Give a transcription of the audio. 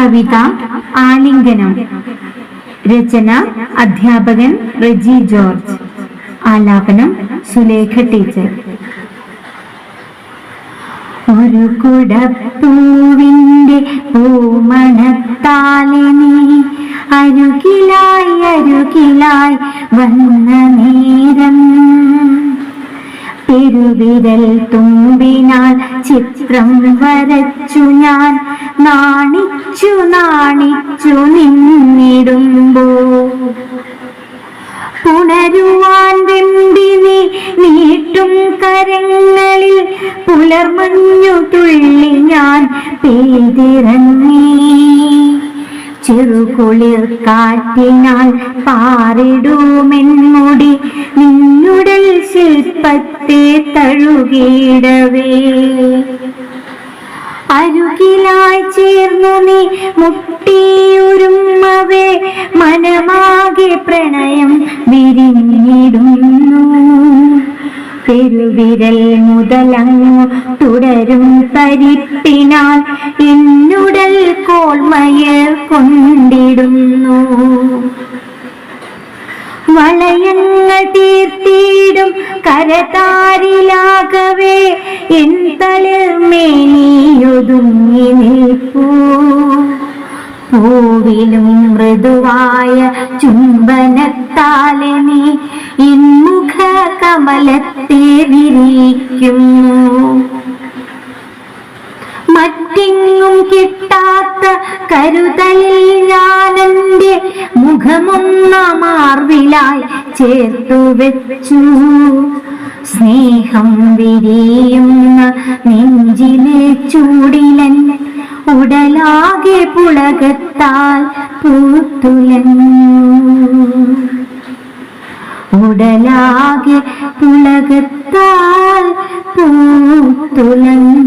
കവിത ആലിംഗനം. രചന അധ്യാപകൻ റെജി ജോർജ്. ആലാപനം സുലേഖ ടീച്ചർ. ഒരു കുടപ്പൂവിന്റെ പൂമണത്താലെ നീ അരുകിലായി അരുകിലായി വന്ന നേരം. പെരുവിരൽ തുമ്പിനാൽ ചിത്രം വരച്ചു ഞാൻ നാണിച്ചു നാണിച്ചു നിന്നിടുമ്പോ പുണരുവാൻ വെമ്പിനെ നീട്ടും കരങ്ങളിൽ പുലർമഞ്ഞു തുള്ളി ഞാൻ പെയ്തിറങ്ങി. ചെറുകുളിർ കാറ്റിനാൽ പാറിടുമെന്നുടി നിന്നുടൽ ശില്പത്തെ തഴുകിടവേ അരുകിലായി ചേർന്നു നീ മുട്ടിയുരുമ്മവേ. മനമാകെ പ്രണയം വിരിഞ്ഞിടുന്നു. പെരുവിരൽ മുതലങ്ങു തുടരും തരിപ്പിനാൽ എന്നുടൽ കോൾമയർ കൊണ്ടിടുന്നു. വളയങ്ങൾ തീർത്തിയിടും കരതാരിലാകവേ. എൻ തളിർമേനിയൊതുങ്ങി പൂവിലും മൃദുവായ ചുംബനത്താലെ നീ ഇൻമുഖ കമലത്തെ വിരിക്കുന്നു മറ്റെങ്ങും കിട്ടാത്ത കരുതലിൽ ഞാനെന്റെ മുഖമൊന്ന മാർവിലായി ചേർത്തു വെച്ചു. സ്നേഹം വിരിയുന്ന നെഞ്ചിലെ ചൂടിലൻ ഉടലാകെ പുളകത്താൽ പൂത്തുലഞ്ഞു ഉടലാകെ പുളകത്താൽ പൂത്തുലഞ്ഞു